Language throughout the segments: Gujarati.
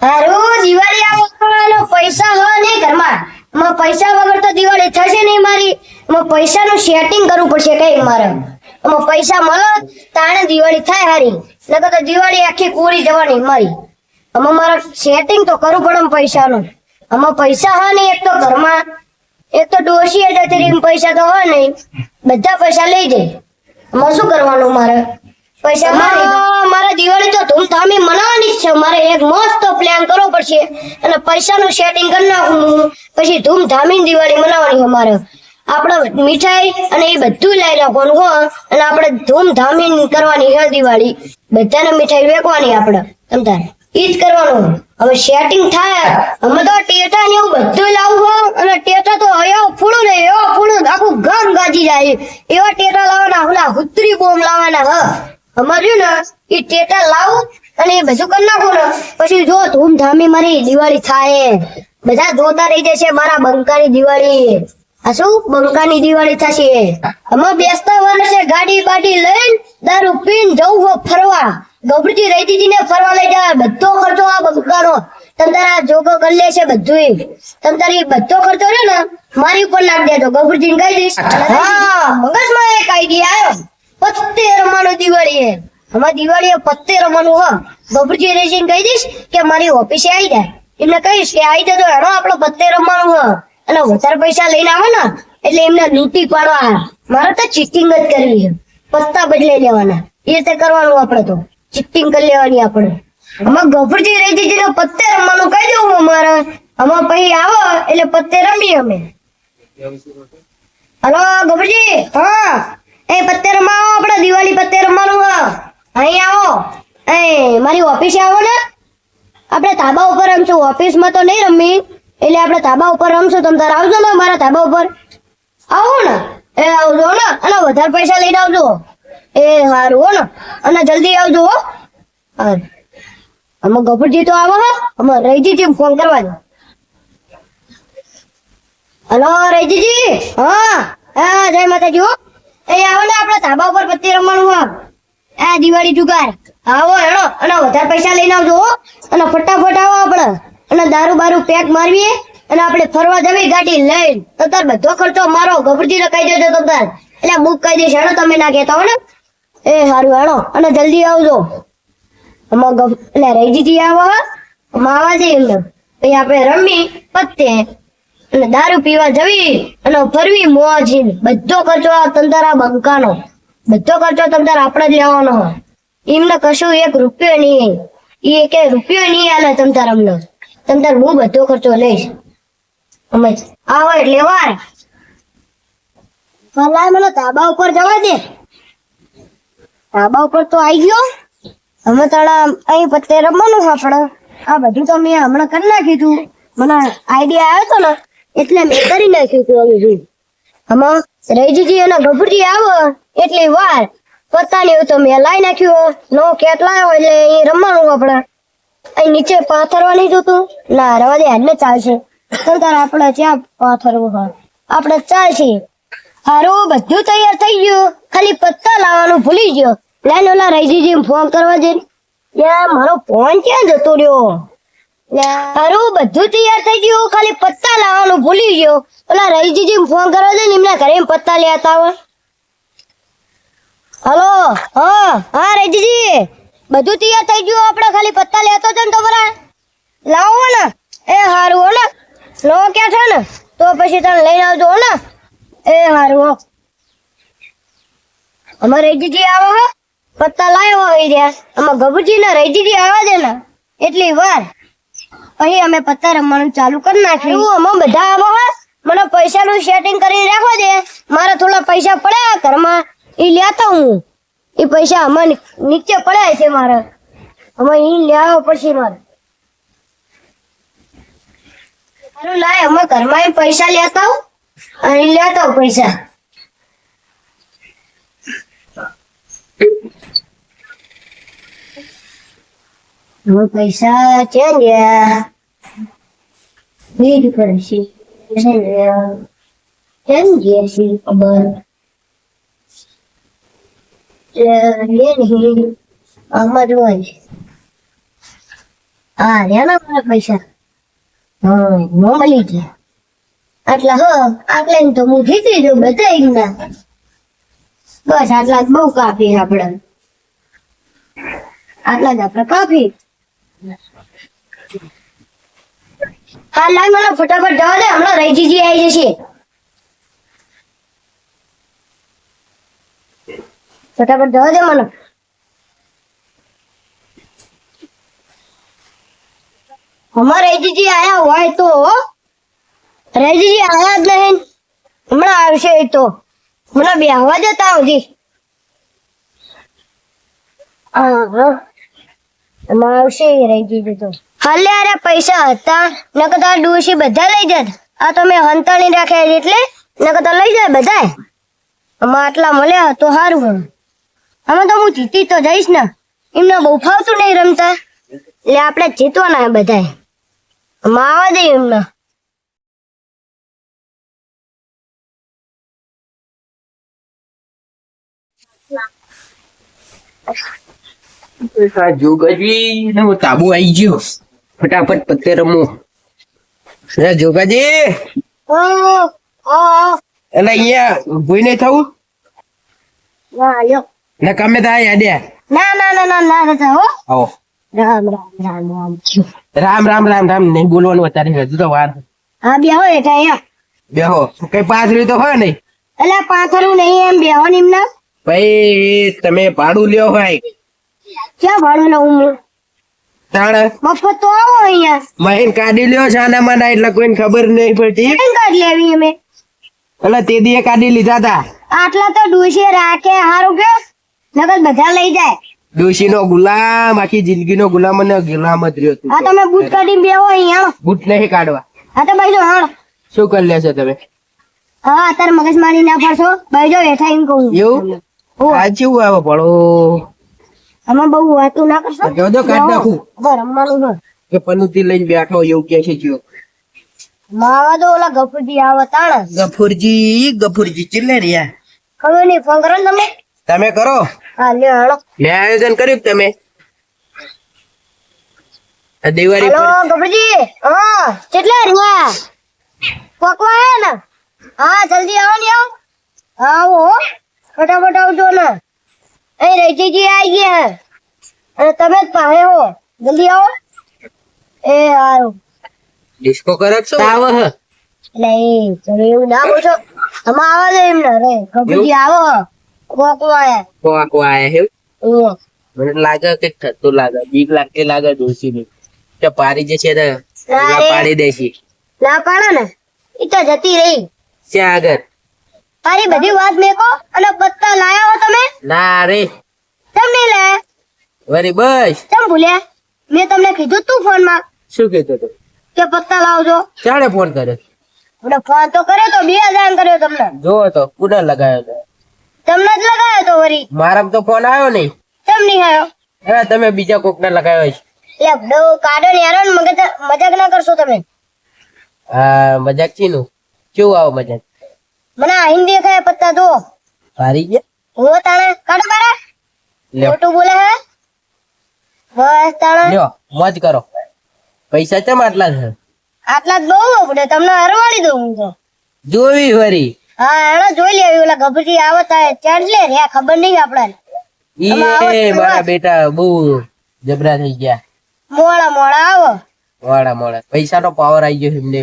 હારું, દિવાળી આવવાનો પૈસા હ નહીં ઘરમાં. માં પૈસા વગર તો દિવાળી થશે નહીં મારી. માં પૈસાનું સેટિંગ કરવું પડશે કઈ મારે. આમાં પૈસા મળો, તાણે દિવાળી થાય હારી. નકર તો દિવાળી આખી પૂરી જવાની મારી. આમાં મારે સેટિંગ તો કરવું પડે પૈસાનું. આમાં પૈસા હ નહીં, એક તો ઘરમાં. એક તો ડોશી હતા પૈસા તો હ નહીં. બધા પૈસા લઈ જાય. આમાં શું કરવાનું મારે? પૈસા મારી મારે દિવાળી તો ધૂમધામી મનાવવાની જ છે. મારે એક મસ્ત પ્લાન કરવો પડશે અને પૈસાનું સેટિંગ કરી નાખું પછી ધૂમધામી દિવાળી મનાવવાની અમારે. આપણે મીઠાઈ અને એ બધું લઈ રાખવાનું હો. અને આપણે ધૂમધામી કરવાની છે દિવાળી. બધાને મીઠાઈ વેચવાની આપણે. તમ તારે. ઈ જ કરવાનું. હવે સેટિંગ થાય. અમે તો ટેટા ને એવું બધું લાવવું હો. અને ટેટા તો હયો ફૂડું ને એવો ફૂડું આખું ગામ ગાજી જાય. એવા ટેટા લાવવાના હુલા હુતરી બોમ લાવવાના હ. અમાર્યું ને એ ટેટા લાવો અને એ બધું કરી નાખો ને. પછી જો ધૂમધામી મારી દિવાળી થાય. બધા જોતા રહી જશે મારા બંકાની દિવાળી. આ શું? બંકાની દિવાળી થશે. અમે બેસતા વર્ષે ગાડી બાડી લઈને દારૂ પીને જવું હો ફરવા. ગબરજી રહી ને ફરવા લઈ જાય. બધો ખર્ચો આ બંકાનો. તંતારા જોગો કરી લે છે બધું તંતારી બધો ખર્ચો રહ્યો ને મારી ઉપર નાખી દેજો. ગબરજી ને કહી દઈશ. હા. મગજમાં એક આઈડિયા આવ્યો. પત્તે રમવાનું દિવાળી એ અમારી દિવાળી પત્તે રમવાનું હો. ગબરજી રેજીને કહી દઈશ કે મારી ઓફિસે આવી જાય. એમને કહીશ કે આવી જતો હેડો આપણે પત્તે રમવાનું હ. અને વધારે પૈસા લઈને આવે ને એટલે એમને લૂંટી પાડવા મારે તો ચીટિંગ જ કરવી છે. પત્તા બદલે લેવાના. એ રીતે કરવાનું આપણે તો. ચીટિંગ કરી લેવાની આપણે. આમાં ગભરજી રેજીજી ને પત્તે રમવાનું કહી દઉં હું અમારે આમાં પછી આવો એટલે પત્તે રમીએ અમે. હલો ગભરજી હા. એ પત્તે રમાવો, આપણે દિવાળી પત્તે રમવાનું અહીં આવો. એ, મારી ઓફિસે આવો ને. આપણે તાબા ઉપર રમશું. ઓફિસમાં તો નહીં રમી, એટલે આપણે તાબા ઉપર રમશું. તમે તારે આવજો ને મારા તાબા ઉપર. આવો ને. એ, આવજો ને. અને વધારે પૈસા લઈને આવજો. એ સારું હો ને. અને જલ્દી આવજો, હો. અમે ગફુરજી તો આવો, હો. અમે રહીજીજી ફોન કરવાનો હલો રહીજીજી હા. હા, જય માતાજી, હો. એ આવો ને આપણે ધાબા ઉપર પત્તી રમવાનું હો આ દિવાળી જુગાર. આવો, હેડો, અને વધારે પૈસા લઈને આવજો અને ફટાફટ આવો આપણે. અને દારૂ બારૂ પેક મારવીએ, અને આપણે ફરવા જવી ગાડી લઈને. તો બધો ખર્ચો મારો ગભરજી ને કહી દેજો તો તાર. એટલે બુક કહી દઈશ, હેડો, તમે ના કહેતા હો ને. એ સારું હેડો, અને જલ્દી આવજો. આમાં એટલે એટલે રહીજીજી આવો આમાં આવા જઈએ એમને. આપણે રમી, પત્તે. અને દારૂ પીવા જવી અને ફરવી મોજ બધો ખર્ચો આ તંતારા બંકાનો. બધો ખર્ચો તંતાર આપણે જ લેવાનો. એમને કશું એક રૂપિયો નહીં. એ કે રૂપિયો નહીં આલે તમતાર અમને. તમતાર હું બધો ખર્ચો લઈશ. અમે આવો એટલે વાર ભલા મને ધાબા ઉપર જવા દે. ધાબા ઉપર તો આવી ગયો. અમે તારા અહીં પત્તે રમવાનું આપણે. આ બધું તો મેં હમણાં કરી નાખ્યું મને આઈડિયા આવ્યો હતો ને એટલે મેં કરી નાખ્યું હવે આમાં રહીજીજી અને ગભરજી આવો, એટલી વાર. પોતાની તો મેં લાઈ નાખ્યું નો કેટ લાવ્યો એટલે અહીં રમવાનું આપણે. અહીં નીચે પાથરવા નહીં જોતું ના, રવા દે હાલને ચાલશે તો આપણે ત્યાં પાથરવું હોય? આપણે ચાલશે હારું, બધું તૈયાર થઈ ગયું. ખાલી પત્તા લાવવાનું ભૂલી ગયો. લાઈન ઓલા રહીજીજી ફોન કરવા જઈને યાર, મારો ફોન ક્યાં જતો રહ્યો? હારું બધું તૈયાર થઈ ગયું. ખાલી પત્તા લાવવાનું ભૂલી ગયો. ઓલા રહીજીજી ફોન કરો છે ને એમના ઘરે પત્તા લેતા હોય. હલો, હા હા રેજીજી બધું તૈયાર થઈ ગયું. આપણે ખાલી પત્તા લેતો છે ને તમારા લાવો ને. એ હારું, હો ને. નો ક્યાં છે ને? તો પછી તને લઈને આવજો, હો ને. એ હારું, હો. અમારે રેજીજી આવો હો. પત્તા લાવ્યો હોય રહ્યા. આમાં ગભુજી ને રેજીજી આવવા દે ને. એટલી વાર. અહીં અમે પત્તા રમવાનું ચાલુ કરી નાખ્યું અમે બધા આવો હો મને પૈસાનું સેટિંગ કરી રાખો દે. મારા થોડા પૈસા પડ્યા ઘરમાં. એ લેતો હું. એ પૈસા અમારે નીચે પડ્યા છે મારે. અમે એ લેવા પડશે મારે. સારું લાય અમે ઘરમાં પૈસા લેતા અને લેતા પૈસા. હવે પૈસા છે ગયા બીજ કરશી કેમ ગયા છે ખબર આમાં જ હોય હા રહ્યા મારા પૈસા હા મળી ગયા આટલા હો આટલા તો હું જીતી જો બધાય ના બસ આટલા બહુ છે આપણે આટલા જ આપણે કાફી હા લાઈ મને ફટાફટ જવા દે, હમણાં રહીજીજી આવી જશે. ફટાફટ જવા દે મને. અમારે રહીજીજી આયા હોય તો રહીજીજી આયા જ નહીં. હમણાં આવશે એ તો. હમણાં બે આવવા જતા આવજી હા. હાલે અરે પૈસા હતા નકર તો ડોશી બધા લઈ જાત આ તો મેં હંતાણી રાખ્યા એટલે નકર તો લઈ જાય બધાય. આમાં આટલા મળ્યા તો સારું ગણું આમાં તો હું જીતી તો જઈશ ને. એમને બહુ ફાવતું નહીં રમતા. એટલે આપણે જીતવાના બધાય. આમાં આવવા દે એમને. હા જોગાજી હું તાબુ આવી ગયો. ફટાફટ પત્તે રમો. રે જોગાજી. એટલે અહીંયા ભૂઈ નહીં થવું? ના કમે થાય યાદ ના ના ના ના ના રજા હો. રામ રામ રામ રામ. રામ નહીં બોલવાનું અત્યારે હજુ તો વાર. હા બેહો એટા યા બેહો. કઈ પાથરી તો હોય નહીં. એટલે પાથરું નહીં એમ બેહો નિમના. ભાઈ તમે ભાડું લ્યો હોય. ક્યાં ભાડું લઉં હું તાણ? મફત તો આવો અહીંયા. મહેન કાઢી લ્યો છાના માના એટલે કોઈને ખબર નહીં પડતી. મહેન કાઢી લેવી અમે? એટલે તે દીએ કાઢી લીધા હતા આટલા તો ડોશી રાખે હારું કે? નકર બધા લઈ જાય. ડોશી નો ગુલામ આખી જિંદગી નો ગુલામ અને ગુલામ જ રહ્યો હા તમે બૂટ કાઢીને બેહો અહીંયા. બૂટ નહીં કાઢવા. હા તો ભાઈ જો હાણ શું કરી લેશો તમે? હા અત્યારે મગજ મારી ના ફરશો ભાઈ જો હેઠા એમ કહું. એવું. આ કેવું આવે ભણો આમાં બહુ વાતું ના કરશો? જો જો કાઢ નાખું. ઘર રમવાનું ઘર કે પનુતી લઈને બેઠો એવું કે છે જો માવા તો ઓલા ગફુરજી આવા તાણ. ગફુરજી ગફુરજી ચિલ્લે રહ્યા. ખબર નહીં ફોન કરો તમે. તમે કરો. હા લે હાલો. લે આયોજન કર્યું તમે? દિવાળી હેલો ગફુરજી. હા કેટલા રહ્યા. પકવા હે ને? હા જલ્દી આવો ને આવો. આવો. ફટાફટ આવજો ને. અહીં રહીજીજી આવી ગયા. અને તમે જ પાસે હો. જલ્દી આવો. એ હારું ડિસ્કો કરે છો આવો હ. એટલે તમે એવું ના બોલો તમે આવો દે એમને. રે ગફુરજી આવો. આયા કોક વાય હે મને લાગે કે થતું લાગે. બીક લાગે લાગે દોશી ની કે પારી જે છે ને ના પાડી દેશી. ના પાડે ને. એ તો જતી રહી. ત્યાં આગળ? તારી બધી વાત મેકો અને પત્તા લાયા હો તમે? ના રે. કેમ નહીં લાયા? વરી બસ. કેમ ભૂલ્યા? મેં તમને કીધું તું ફોનમાં શું કીધું તું? કે પત્તા લાવજો. ક્યારે ફોન કર્યો મને ફોન તો કર્યો તો બે હજાર કર્યો તમને. જોવો તો કુના લગાયો તો. તમને જ લગાવ્યો તો વરી. મારો તો ફોન આવ્યો નહીં. કેમ નહીં આવ્યો? હા તમે બીજા કોક ને લગાવ્યો છે. એટલે બહુ કાઢો ને યાર મગજ મજાક ના કરશો તમે. હા મજાક છે નું કેવું આવો મજાક? મને આ હિન્દી ખાય પત્તા દો હારી ગયા? હું તાણે કાઢો બારા મોટું બોલે હે? બસ તાણે. લ્યો મોજ કરો. પૈસા ચમ આટલા છે? આટલા જ બહુ આપણે તમને હરવાડી દઉં તો. જોવી વરી. હા એને જોઈ લેવી ઓલા ગભરી આવતા તારે ચાર્જ લે રે ખબર નહીં આપણને. જ મારા બેટા બહુ જબરા થઈ ગયા. મોડા મોડા આવો. મોડા મોડા પૈસા નો પાવર આવી ગયો એમને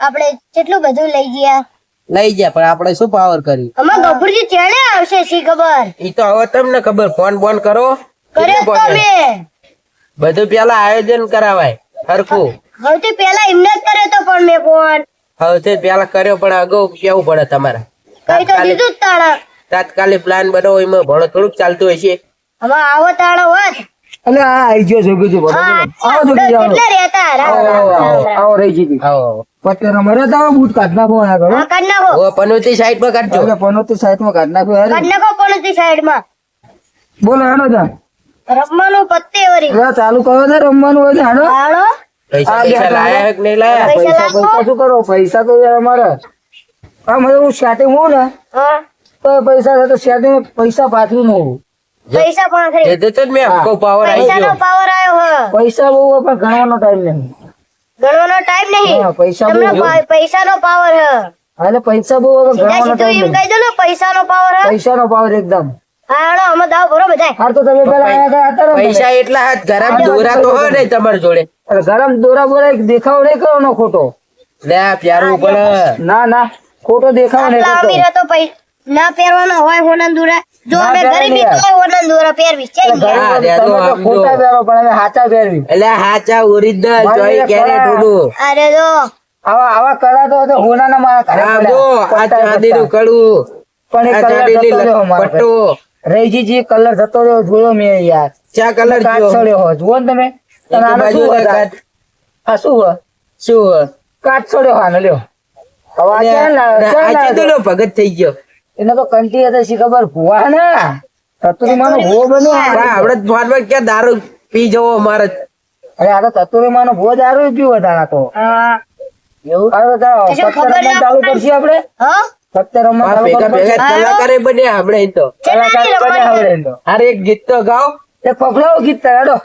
આપણે કેટલું બધું લઈ ગયા. લઈ ગયા પણ આપણે શું પાવર કર્યું અમાર ગભરજી ચેડે આવશે ખબર? ઈ તો હવે તમને ખબર ફોન બોન કરો. બધું પેલા આયોજન કરાવાય હરખું. સૌથી પેલા એમને જ કર્યો તો પણ મેં ફોન. સૌથી પેલા કર્યો પણ અગાઉ કેવું પડે તમારે? કઈ તો દીધું જ તાત્કાલિક પ્લાન બનાવો એમાં ભણો થોડુંક ચાલતું હશે. હવે આવો તાણો હોત. અને આ આઈ ગયો જોગી જો બોલો આવો રહેતા રામ કેટલા રહેતા? રામ. આવો રહી જીતી આવો પત્તે મરે તો બૂટ કાઢ નાખો આ કરો હા. કાઢ નાખો. ઓ પનોતી સાઈડમાં કાઢજો. એટલે પનોતી સાઈડમાં કાઢ નાખો અરે. કાઢ નાખો પનોતી સાઈડમાં બોલો હેડો જા. રમવાનું પત્તે વરી હવે ચાલુ કરો ને રમવાનું હોય તો હેડો પૈસા પૈસા લાયા કે નહીં લાયા? પૈસા પૈસા શું કરો? પૈસા તો યાર અમારે. આ મને હું સ્ટાર્ટિંગ હું ને? હા. તો પૈસા તો સ્ટાર્ટિંગ પૈસા પાછું ન હોઉં પૈસા પણ ખરી તો જ મેં આપકો પાવર આવી પૈસાનો ગયો. પાવર આવ્યો હ. પૈસા બહુ પણ ગણવાનો ટાઈમ નહીં. ગણવાનો ટાઈમ નહીં. પૈસા બહુ તમને. પૈસાનો પાવર હ. એટલે પૈસા બહુ ગણવાનો ટાઈમ નહીં. કહી દો ને પૈસાનો પાવર હ. પૈસાનો પાવર એકદમ. હા અમે દાવ ભરો બધાય. હાર તો તમે પેલા આયા ગયા હતા ને પૈસા એટલા હાથ ગરમ દોરા તો હોય ને તમારી જોડે. ગરમ દોરા બોરા એક દેખાવ નહીં કરવાનો ખોટો. લે પ્યારું પણ ના ના ખોટો દેખાવ નહીં ના પહેરવાનો હોય હોનન દોરા. જો અમે ગરીબી યાર. તોય દોરા પહેરવી. છે હા, તો તો આમ જો. ખોટા પહેરો પણ અમે હાચા પહેરવી. એટલે હાચા ઓરિજિનલ જોઈ એક કેરેટ અરે જો. આવા આવા કળા તો તો હોનાના મારા ઘરે આમ જો આ પટ્ટા ચાંદીનું પટ્ટા. પણ આ કલર થતો રહ્યો મારા પટ્ટો રહીજીજી કલર જતો રહ્યો જોયો મે યાર. ચા કલર કાચ કયો હો જુઓ ને તમે. અને આને શું આ શું હોય? શું કાચ છોડ્યો લ્યો. હવે આ ક્યાં? ને ભગત થઈ ગયો. એને તો કંટી હતા શી ખબર? ભુવા ને તતુરી માનો ભુવો બન્યો. પણ આપણે ક્યાં દારૂ પી જવો અમારે? અરે આ તો તતુરી માનો ભુવો દારૂ પીવો તારા તો. એવું? અરે તો ચાલો, તો શું પત્તર ખબર રમવાનું ચાલુ કરશી આપડે કરશું. કલાકારે બને આપડે તો. કલાકાર બને એમ તો. અરે એક ગીત તો ગાઓ. એ પકડાવો ગીત તારે, હેડો.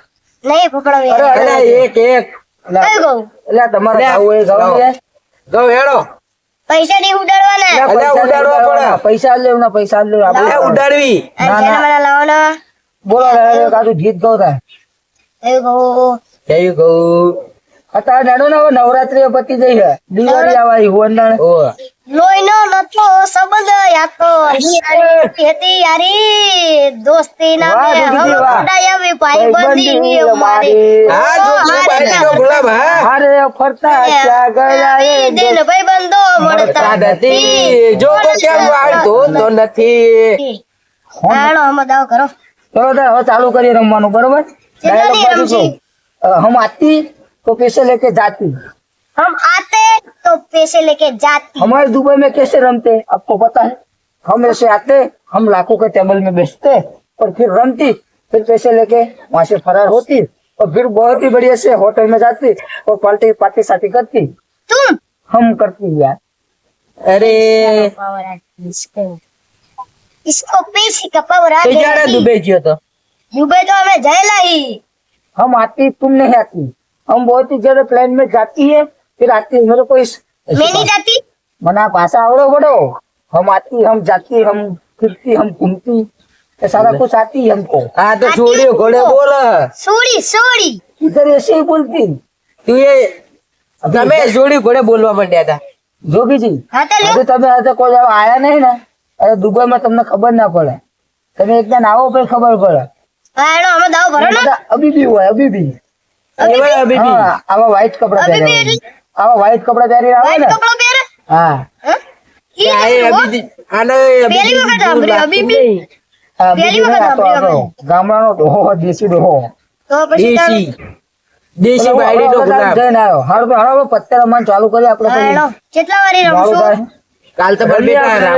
નહીં પકડવી અરે, એક એક. એટલે તમારે ગાવું હોય ગાવું ગાઓ. હેડો. પૈસા નહીં ઉડાડવાના. અલ્યા, ઉડાડવા લેવાના. પડે. પૈસા લેવું ના પૈસા લેવું આપણે ઉડાડવી. ના, ના. મને લાવવાના? બોલો રે લે, જીત ગયો તા તાર. ગો. કહું ગો. અત્યારે નાનો નવો નવરાત્રી પતી જઈ છે. દિવાળી આવા હોંદાણ ઓ લોહીનો નતો સંબંધ યાતો હતી યારી. દોસ્તી ના મે બે દીદી, હમ વાહ. ઉડાયાવી ભાઈબંધી અમારી. હા જો ભાઈ ગુલાબ હા. અરે ફરતા ચા ગયા એ દિન ભાઈબંધો મળતા મળતા નથી જો તો કેમ વાળતો તો નથી હાલો અમે દાવ કરો ચલો તાર હવે ચાલુ કરીએ રમવાનું બરોબર કેટલાની Dialogue રમશી? બાજુ કહું. અ, હમ આતી तो पैसे लेके जाती हम आते तो पैसे लेके जाती हमारे दुबई में कैसे रमते आपको पता है हम ऐसे आते हम लाखों के टेबल में बैठते और फिर रमती फिर पैसे लेके वहां से फरार होती और फिर बहुत ही बढ़िया से होटल में जाती और पार्टी पार्टी साथी करती तुम हम करती यार અરે पावर है इसको इसको पैसे का पावर आ તે જાણે गया દુબઈ ગયો તો दुबई तो हमें जाएला ही हम आती तुम नहीं आती हम बहुत ही ज्यादा प्लेन में जाती है फिर आती है मेरे को इस मैं नहीं जाती मना भाषा आवड़ो बड़ो हम आती हम जाती हम फिरती हम घूमती ये सारा कुछ आती है हमको આ તો છોડ્યો ઘોડે બોલ सोड़ी सोड़ी इधर ऐसे ही बोलती તું એ તમે જોડી ઘોડે બોલવા માંડ્યા હતા જોગીજી હજુ તમે હજુ કોઈ જવા આયા નહીં ને અરે દુબઈમાં તમને ખબર ના પડે. તમે એકદમ આવો પછી ખબર પડે. અબીબી હોય અબીબી. આવા વ્હાઈટ કપડા પહેરે આવા વ્હાઈટ કપડા પહેરી આવે ને. હા. ગામડાનો ડોહો દેશી ડોહો. તો પછી દેશી બાયડી આપણે ગુલાબ. જઈને આવ્યો. હારું તો હાલો પત્તર રમવાનું ચાલુ કરી આપણે કેટલા વારી રમશું? કાલ તો બરબી ના રામ.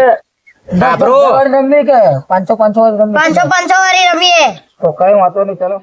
કે? પાંચસો પાંચસો વાર રમવી પાંચસો પાંચસો વારી રમીએ. તો કઈ વાંધો નહીં ચલો.